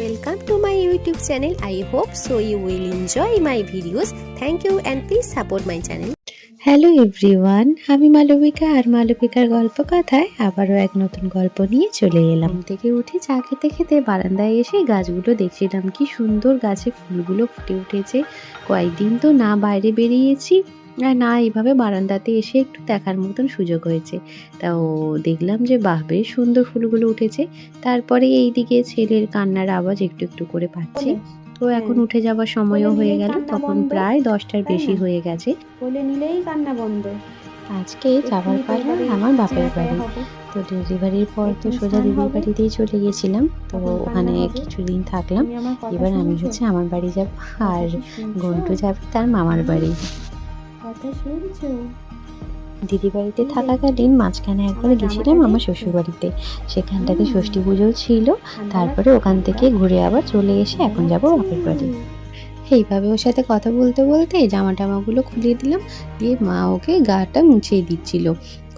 Welcome to my YouTube channel. I hope so you will enjoy my videos. Thank you and please support my channel. Hello everyone আমি মালবিকা আর মালবিকার গল্প কথায় আবারও এক নতুন গল্প নিয়ে চলে এলাম থেকে উঠে চা খেতে খেতে বারান্দায় এসে গাছগুলো দেখছিলাম কি সুন্দর গাছে ফুলগুলো ফুটে উঠেছে কয়েকদিন তো না বাইরে বেরিয়েছি আর না এইভাবে বারান্দাতে এসে একটু দেখার মতন সুযোগ হয়েছে। তাও দেখলাম যে বাহ বেশ সুন্দর ফুলগুলো উঠেছে। তারপরে এইদিকে ছেলের কান্নার আওয়াজ একটু একটু করে পাচ্ছি। তো এখন উঠে যাওয়ার সময়ও হয়ে গেল। তখন প্রায় দশটার বেশি হয়ে গেছে। বলে নিলেই কান্না বন্ধ। আজকে যাবার পালা আমার বাপের বাড়ি। তো ডেলিভারির পর তো সোজা দিদির বাড়িতেই চলে গেছিলাম। তো ওখানে কিছুদিন থাকলাম। এবার আমি হচ্ছে আমার বাড়ি যাব। আর গন্টু যাবে তার মামার বাড়ি। কথা শুনছো? দিদি বাড়িতে থাকাকালীন মাঝখানে একবার গেছিলাম আমার শ্বশুর বাড়িতে সেখানটাতে ষষ্ঠী পুজোও ছিল। তারপরে ওখান থেকে ঘুরে আবার চলে এসে এখন যাব বাপের বাড়ি। এইভাবে ওর সাথে কথা বলতে বলতে জামা টামাগুলো খুলে দিলাম। দিয়ে মা ওকে গাটা মুছিয়ে দিচ্ছিল।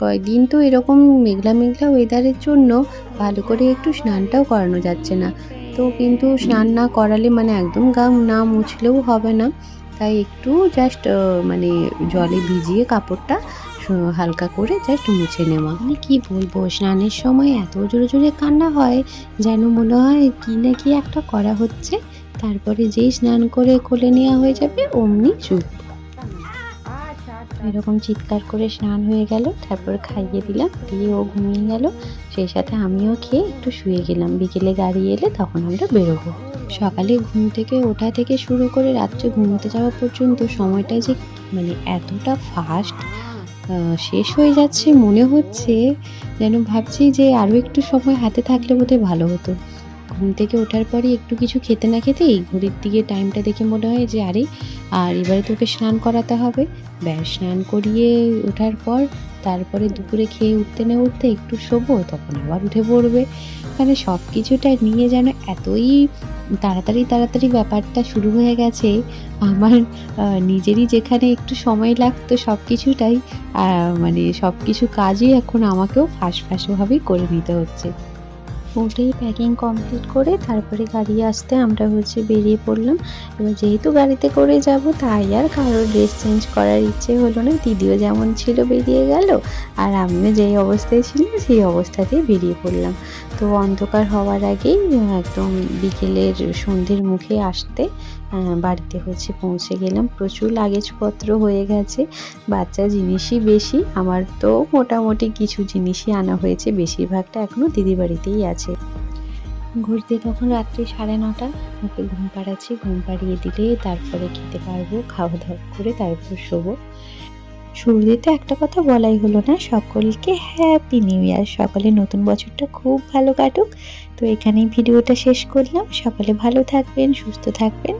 কয়েকদিন তো এরকম মেঘলা মেঘলা ওয়েদারের জন্য ভালো করে একটু স্নানটাও করানো যাচ্ছে না। তো কিন্তু স্নান না করালে মানে একদম গা না মুছলেও হবে না। তাই একটু জাস্ট মানে জলে ভিজিয়ে কাপড়টা হালকা করে জাস্ট মুছে নেওয়া। মানে কি বলব, স্নানের সময় এত জোরে জোরে কান্না হয়, যেন মনে হয় কি না কি একটা করা হচ্ছে। তারপরে যেই স্নান করে কোলে নেওয়া হয়ে যাবে, অমনি চুপ এরকম চিৎকার করে স্নান হয়ে গেল, তারপর খাইয়ে দিলাম, দিয়ে ও ঘুমিয়ে গেল। সেই সাথে আমিও খেয়ে একটু শুয়ে গেলাম। বিকেলে গাড়ি এলে তখন আমরা বেরোবো। সকালে ঘুম থেকে ওঠা থেকে শুরু করে রাত্রে ঘুমোতে যাওয়া পর্যন্ত সময়টা যে মানে এতটা ফাস্ট শেষ হয়ে যাচ্ছে, মনে হচ্ছে যেন ভাবছি যে আরও একটু সময় হাতে থাকলে বোধহয় ভালো হতো। ঘুম থেকে ওঠার পরে একটু কিছু খেতে না খেতেই ঘড়ির দিকে টাইমটা দেখে মনে হয় যে, আরে, আর এবারে তোকে স্নান করাতে হবে। ব্যাস, স্নান করিয়ে ওঠার পর তারপরে দুপুরে খেয়ে উঠতে না উঠতে একটু শোবো, তখন আবার উঠে পড়বে। মানে সব কিছুটা নিয়ে যেন এতই তাড়াতাড়ি তাড়াতাড়ি ব্যাপারটা শুরু হয়ে গেছে, আমার নিজেরই যেখানে একটু সময় লাগতো সব কিছুটাই মানে সব কিছু কাজই এখন আমাকেও ফাঁস ফাঁসভাবেই করে নিতে হচ্ছে। উঠেই প্যাকিং কমপ্লিট করে তারপরে গাড়ি আসতে আমরা হচ্ছে বেরিয়ে পড়লাম। এবার যেহেতু গাড়িতে করে যাব, তাই আর কারোর ড্রেস চেঞ্জ করার ইচ্ছে হলো না। দিদিও যেমন ছিল বেরিয়ে গেল, আর আমিও যেই অবস্থায় ছিলাম, সেই অবস্থাতেই বেরিয়ে পড়লাম। তো অন্ধকার হওয়ার আগেই, একদম বিকেলের সন্ধ্যের মুখে আসতে বাড়িতে হচ্ছে পৌঁছে গেলাম। প্রচুর লাগেজপত্র হয়ে গেছে, বাচ্চা জিনিসই বেশি, আমার তো মোটামুটি কিছু জিনিসই আনা হয়েছে, বেশিরভাগটা এখনও দিদি বাড়িতেই আছে। ঘুরতে তখন রাত্রি সাড়ে নটা, ওকে ঘুম পাড়াচ্ছি, ঘুম পাড়িয়ে দিলে তারপরে খেতে পারব, খাওয়া দাওয়া করে তারপর শোবো। শুরুতে একটা কথা বলাই হলো না, সকলকে হ্যাপি নিউ ইয়ার সকলে নতুন বছরটা খুব ভালো কাটুক। তো এখানেই ভিডিওটা শেষ করলাম। সকলে ভালো থাকবেন, সুস্থ থাকবেন।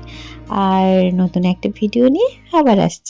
আর নতুন একটা ভিডিও নিয়ে আবার আসছি।